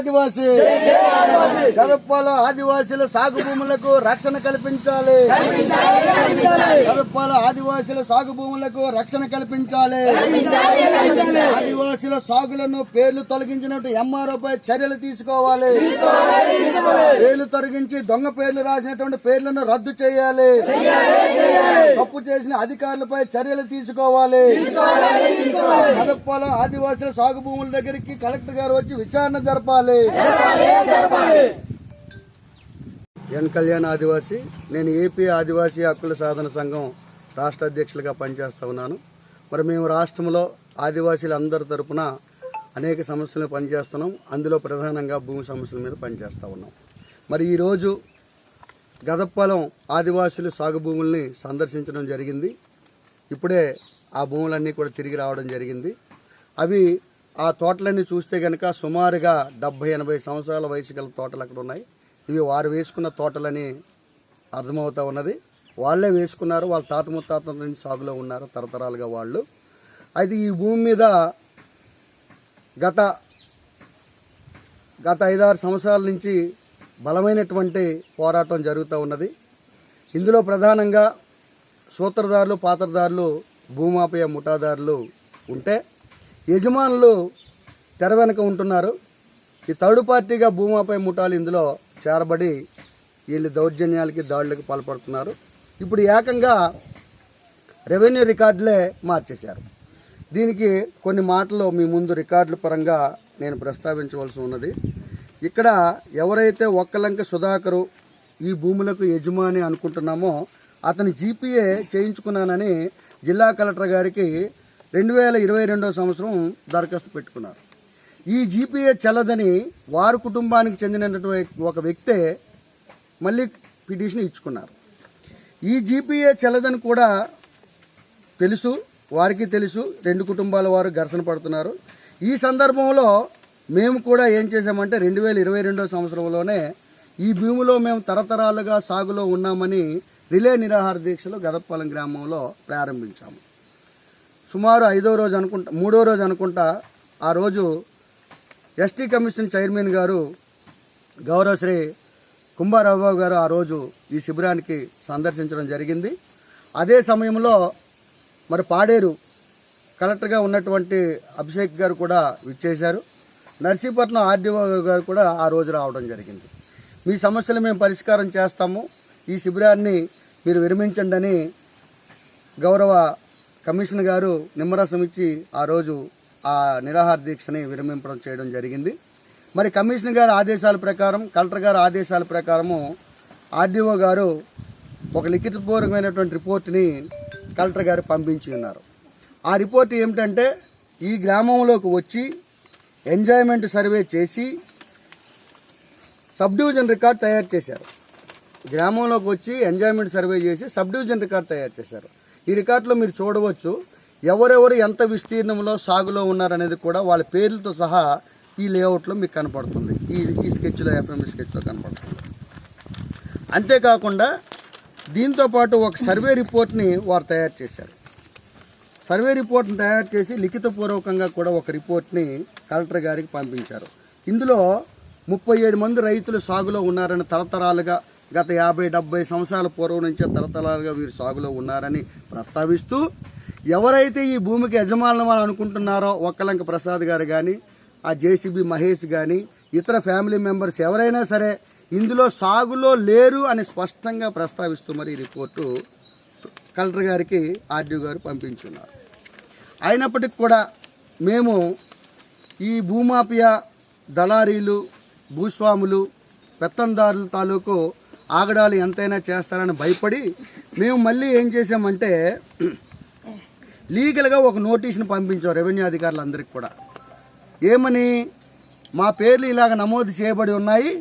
ఆదివాసీ. కరపాల ఆదివాసీల సాగు భూములకు రక్షణ కల్పించాలి. కరపాల ఆదివాసీల సాగు భూములకు రక్షణ కల్పించాలి. ఆదివాసీల సాగులను పేర్లు తొలగించినట్టు ఎంఆర్ఓపై చర్యలు తీసుకోవాలి. పేర్లు తొలగించి దొంగ పేర్లు రాసినటువంటి పేర్లను రద్దు చేయాలి. తప్పు చేసిన అధికారులపై చర్యలు తీసుకోవాలి. కదపాలెం ఆదివాసుల సాగు భూముల దగ్గరికి కలెక్టర్ గారు వచ్చి విచారణ జరపాలి. ఎన్ కళ్యాణ్ ఆదివాసి నేను ఏపీ ఆదివాసీ హక్కుల సాధన సంఘం రాష్ట్ర అధ్యక్షులుగా పనిచేస్తా ఉన్నాను. మరి మేము రాష్ట్రంలో ఆదివాసీల అందరి తరపున అనేక సమస్యలు పనిచేస్తున్నాం. అందులో ప్రధానంగా భూమి సమస్యల మీద పనిచేస్తా ఉన్నాం. మరి ఈరోజు గదప్పలం ఆదివాసుల సాగు భూముల్ని సందర్శించడం జరిగింది. ఇప్పుడే ఆ భూములన్నీ కూడా తిరిగి రావడం జరిగింది. అవి ఆ తోటలన్నీ చూస్తే కనుక సుమారుగా డెబ్బై ఎనభై సంవత్సరాల వయసు గల తోటలు అక్కడ ఉన్నాయి. ఇవి వారు వేసుకున్న తోటలని అర్థమవుతా ఉన్నది. వాళ్ళే వేసుకున్నారు వాళ్ళ తాత ముత్తాతల నుంచి సాగులో ఉన్నారు తరతరాలుగా వాళ్ళు. అయితే ఈ భూమి మీద గత గత ఐదారు సంవత్సరాల నుంచి బలమైనటువంటి పోరాటం జరుగుతూ ఉన్నది. ఇందులో ప్రధానంగా సూత్రధారులు పాత్రధారులు భూమాపయ ముఠాదారులు ఉంటే యజమానులు తెర వెనక ఉంటున్నారు. ఈ థర్డ్ పార్టీగా భూమాపై ముఠాలు ఇందులో చేరబడి వీళ్ళు దౌర్జన్యాలకి దాడులకు పాల్పడుతున్నారు. ఇప్పుడు ఏకంగా రెవెన్యూ రికార్డులే మార్చేశారు. దీనికి కొన్ని మాటలు మీ ముందు రికార్డుల పరంగా నేను ప్రస్తావించవలసి ఉన్నది. ఇక్కడ ఎవరైతే ఒక్కలంక సుధాకరు ఈ భూములకు యజమాని అనుకుంటున్నామో అతని జీపీఏ చేయించుకున్నానని జిల్లా కలెక్టర్ గారికి రెండు వేల ఇరవై రెండో సంవత్సరం దరఖాస్తు పెట్టుకున్నారు. ఈ జీపీఏ చెల్లదని వారి కుటుంబానికి చెందినటువంటి ఒక వ్యక్తే మళ్ళీ పిటిషన్ ఇచ్చుకున్నారు. ఈ జీపీఏ చెల్లదని కూడా తెలుసు వారికి తెలుసు రెండు కుటుంబాల వారు ఘర్షణ పడుతున్నారు. ఈ సందర్భంలో మేము కూడా ఏం చేశామంటే రెండు వేల ఇరవై రెండో సంవత్సరంలోనే ఈ భూమిలో మేము తరతరాలుగా సాగులో ఉన్నామని రిలే నిరాహార దీక్షలు గదపాలెం గ్రామంలో ప్రారంభించాము. సుమారు ఐదో రోజు అనుకుంటా మూడో రోజు అనుకుంటా ఆ రోజు ఎస్టీ కమిషన్ చైర్మన్ గారు గౌరవశ్రీ కుంభారావు గారు ఆ రోజు ఈ శిబిరానికి సందర్శించడం జరిగింది. అదే సమయంలో మరి పాడేరు కలెక్టర్గా ఉన్నటువంటి అభిషేక్ గారు కూడా విచ్చేశారు. నర్సీపట్నం ఆర్డీఓ గారు కూడా ఆ రోజు రావడం జరిగింది. మీ సమస్యలు మేము పరిష్కారం చేస్తాము. ఈ శిబిరాన్ని మీరు విరమించండి అని గౌరవ కమిషన్ గారు నిమ్మరసం ఇచ్చి ఆ రోజు ఆ నిరాహార దీక్షని విరమింపడం చేయడం జరిగింది. మరి కమిషనర్ గారి ఆదేశాల ప్రకారం కలెక్టర్ గారి ఆదేశాల ప్రకారము ఆర్డీఓ గారు ఒక లిఖితపూర్వకమైనటువంటి రిపోర్ట్ని కలెక్టర్ గారు పంపించి ఉన్నారు. ఆ రిపోర్ట్ ఏమిటంటే ఈ గ్రామంలోకి వచ్చి ఎంజాయ్మెంట్ సర్వే చేసి సబ్ డివిజన్ రికార్డ్ తయారు చేశారు. గ్రామంలోకి వచ్చి ఎంజాయ్మెంట్ సర్వే చేసి సబ్ డివిజన్ రికార్డ్ తయారు చేశారు. ఈ రికార్డులో మీరు చూడవచ్చు ఎవరెవరు ఎంత విస్తీర్ణంలో సాగులో ఉన్నారనేది కూడా వాళ్ళ పేర్లతో సహా ఈ లేఅవుట్లో మీకు కనపడుతుంది. ఈ ఈ స్కెచ్లో ఎఫ్ఎంఈ స్కెచ్లో కనపడుతుంది. అంతేకాకుండా దీంతో పాటు ఒక సర్వే రిపోర్ట్ని వారు తయారు చేశారు. సర్వే రిపోర్ట్ని తయారు చేసి లిఖితపూర్వకంగా కూడా ఒక రిపోర్ట్ని కలెక్టర్ గారికి పంపించారు. ఇందులో ముప్పై ఏడు మంది రైతులు సాగులో ఉన్నారని తరతరాలుగా గత యాభై డెబ్బై సంవత్సరాల పూర్వం నుంచే తరతరాలుగా వీరు సాగులో ఉన్నారని ప్రస్తావిస్తూ ఎవరైతే ఈ భూమికి యజమానులు అనుకుంటున్నారో ఒక్కలంక ప్రసాద్ గారు కానీ ఆ జేసీబీ మహేష్ కానీ ఇతర ఫ్యామిలీ మెంబర్స్ ఎవరైనా సరే ఇందులో సాగులో లేరు అని స్పష్టంగా ప్రస్తావిస్తూ మరి ఈ రిపోర్టు కలెక్టర్ గారికి ఆర్డీఓ గారు పంపించున్నారు. అయినప్పటికి కూడా మేము ఈ భూమాఫియా దళారీలు భూస్వాములు పెత్తందారుల తాలూకు ఆగడాలు ఎంతైనా చేస్తారని భయపడి మేము మళ్ళీ ఏం చేసామంటే లీగల్గా ఒక నోటీస్ని పంపించాం రెవెన్యూ అధికారులందరికీ కూడా. ఏమని మా పేర్లు ఇలాగ నమోదు చేయబడి ఉన్నాయి.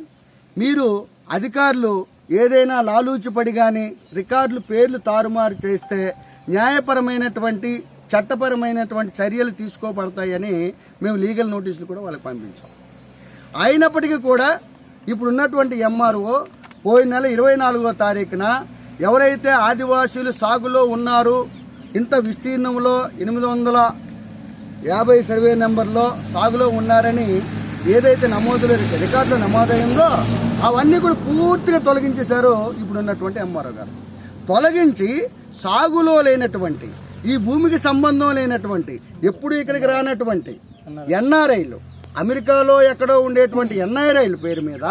మీరు అధికారులు ఏదైనా లాలూచిపడి కానీ రికార్డులు పేర్లు తారుమారు చేస్తే న్యాయపరమైనటువంటి చట్టపరమైనటువంటి చర్యలు తీసుకోబడతాయని మేము లీగల్ నోటీసులు కూడా వాళ్ళకి పంపించాం. అయినప్పటికీ కూడా ఇప్పుడున్నటువంటి ఎంఆర్ఓ పోయిన నెల ఇరవై నాలుగో తారీఖున ఎవరైతే ఆదివాసీలు సాగులో ఉన్నారు ఇంత విస్తీర్ణంలో ఎనిమిది వందల యాభై సర్వే నెంబర్లో సాగులో ఉన్నారని ఏదైతే నమోదులు రికార్డులో నమోదైందో అవన్నీ కూడా పూర్తిగా తొలగించేశారు ఇప్పుడున్నటువంటి ఎంఆర్ఓ గారు. తొలగించి సాగులో లేనటువంటి ఈ భూమికి సంబంధం లేనటువంటి ఎప్పుడు ఇక్కడికి రానటువంటి ఎన్ఆర్ఐలు అమెరికాలో ఎక్కడో ఉండేటువంటి ఎన్ఆర్ఐల పేరు మీద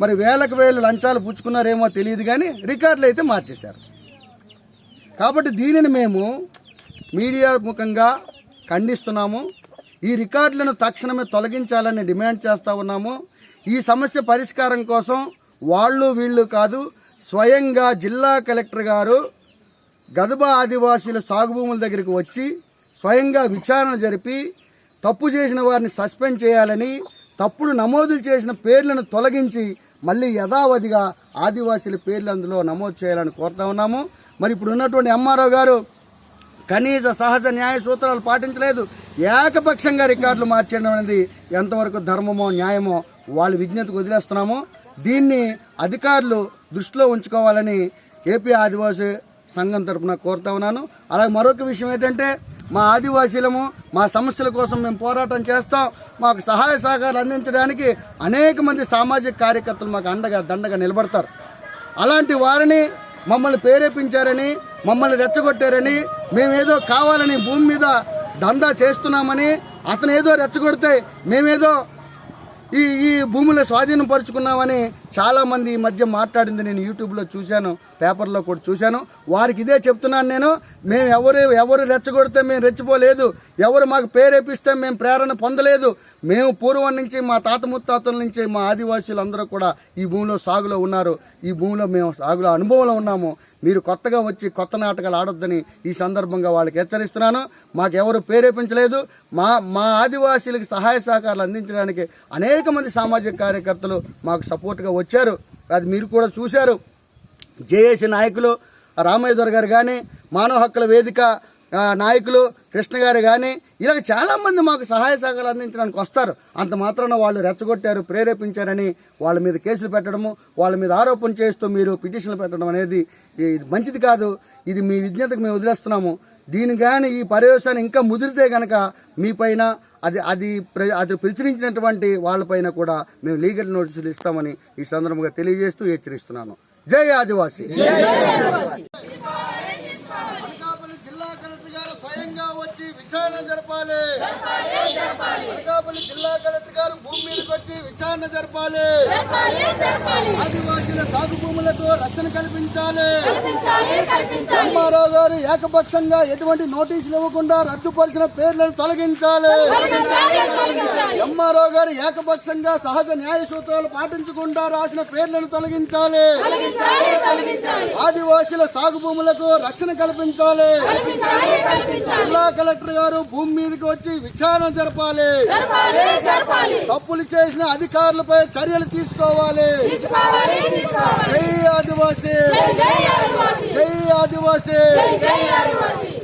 మరి వేలకు వేలు లంచాలు పుచ్చుకున్నారేమో తెలియదు కానీ రికార్డులు అయితే మార్చేశారు. కాబట్టి దీనిని మేము మీడియా ముఖంగా ఖండిస్తున్నాము. ఈ రికార్డులను తక్షణమే తొలగించాలని డిమాండ్ చేస్తూ ఉన్నాము. ఈ సమస్య పరిష్కారం కోసం వాళ్ళు వీళ్ళు కాదు స్వయంగా జిల్లా కలెక్టర్ గారు గదబ ఆదివాసీల సాగు భూముల దగ్గరికి వచ్చి స్వయంగా విచారణ జరిపి తప్పు చేసిన వారిని సస్పెండ్ చేయాలని తప్పుడు నమోదులు చేసిన పేర్లను తొలగించి మళ్ళీ యథావధిగా ఆదివాసీల పేర్లు అందులో నమోదు చేయాలని కోరుతా ఉన్నాము. మరి ఇప్పుడు ఉన్నటువంటి ఎంఆర్ఓ గారు కనీస సహజ న్యాయ సూత్రాలు పాటించలేదు. ఏకపక్షంగా రికార్డులు మార్చడం అనేది ఎంతవరకు ధర్మమో న్యాయమో వాళ్ళ విజ్ఞతకు వదిలేస్తున్నాము. దీన్ని అధికారులు దృష్టిలో ఉంచుకోవాలని ఏపీ ఆదివాసీ సంఘం తరపున కోరుతా ఉన్నాను. అలాగే మరొక విషయం ఏంటంటే మా ఆదివాసీలము మా సమస్యల కోసం మేము పోరాటం చేస్తాం. మాకు సహాయ సహకారాలు అందించడానికి అనేక మంది సామాజిక కార్యకర్తలు మాకు అండగా దండగా నిలబడతారు. అలాంటి వారిని మమ్మల్ని ప్రేరేపించారని మమ్మల్ని రెచ్చగొట్టారని మేమేదో కావాలని భూమి మీద దందా చేస్తున్నామని అతను ఏదో రెచ్చగొడితే మేమేదో ఈ ఈ భూములు స్వాధీనపరుచుకున్నామని చాలా మంది ఈ మధ్య మాట్లాడింది నేను యూట్యూబ్లో చూశాను పేపర్లో కూడా చూశాను. వారికి ఇదే చెప్తున్నాను నేను. మేము ఎవరు ఎవరు రెచ్చగొడితే మేము రెచ్చిపోలేదు. ఎవరు మాకు ప్రేరేపిస్తే మేము ప్రేరణ పొందలేదు. మేము పూర్వం నుంచి మా తాత ముత్తాతల నుంచి మా ఆదివాసీలు అందరూ కూడా ఈ భూమిలో సాగులో ఉన్నారు. ఈ భూమిలో మేము సాగులో అనుభవంలో ఉన్నాము. మీరు కొత్తగా వచ్చి కొత్త నాటకాలు ఆడొద్దని ఈ సందర్భంగా వాళ్ళకి హెచ్చరిస్తున్నాను. మాకు ఎవరు ప్రేరేపించలేదు మా మా ఆదివాసీలకు సహాయ సహకారాలు అందించడానికి అనేక మంది సామాజిక కార్యకర్తలు మాకు సపోర్ట్గా వచ్చారు. అది మీరు కూడా చూశారు. జేఏసీ నాయకులు రామయ్య దొర గారు కానీ మానవ హక్కుల వేదిక నాయకులు కృష్ణ గారు కానీ ఇలాగ చాలామంది మాకు సహాయ సహకారాలు అందించడానికి వస్తారు. అంత మాత్రాన వాళ్ళు రెచ్చగొట్టారు ప్రేరేపించారని వాళ్ళ మీద కేసులు పెట్టడము వాళ్ళ మీద ఆరోపణ చేస్తూ మీరు పిటిషన్లు పెట్టడం అనేది ఇది మంచిది కాదు. ఇది మీ విజ్ఞతకు మేము వదిలేస్తున్నాము. దీని కానీ ఈ పర్యవేశాన్ని ఇంకా ముదిరితే గనక మీపైన అది అది ప్ర- అది ప్రచురించినటువంటి వాళ్ళపైన కూడా మేము లీగల్ నోటీసులు ఇస్తామని ఈ సందర్భంగా తెలియజేస్తూ హెచ్చరిస్తున్నాను. జై ఆదివాసీ. గారు స్వయంగా వచ్చి విచారణ జరపాలి. అనకాపల్లి జిల్లా కలెక్టర్ గారు భూమి మీదకి వచ్చి విచారణ జరపాలి. ఆదివాసీల సాగు భూములకు రక్షణ కల్పించాలి. ఎంఆర్ఓ గారు ఏకపక్షంగా ఎటువంటి నోటీసులు ఇవ్వకుండా రద్దుపరిచిన పేర్లను తొలగించాలి. ఎంఆర్ఓ గారు ఏకపక్షంగా సహజ న్యాయ సూత్రాలు పాటించకుండా రాసిన పేర్లను తొలగించాలి. ఆదివాసీల సాగు భూములకు రక్షణ కల్పించాలి. జిల్లా కలెక్టర్ గారు భూమి మీదకి వచ్చి విచారణ జరపాలి. తప్పులు చేసిన అధికారులపై చర్యలు తీసుకోవాలి. జై ఆదివాసీ. జై ఆదివాసీ. జై ఆదివాసీ.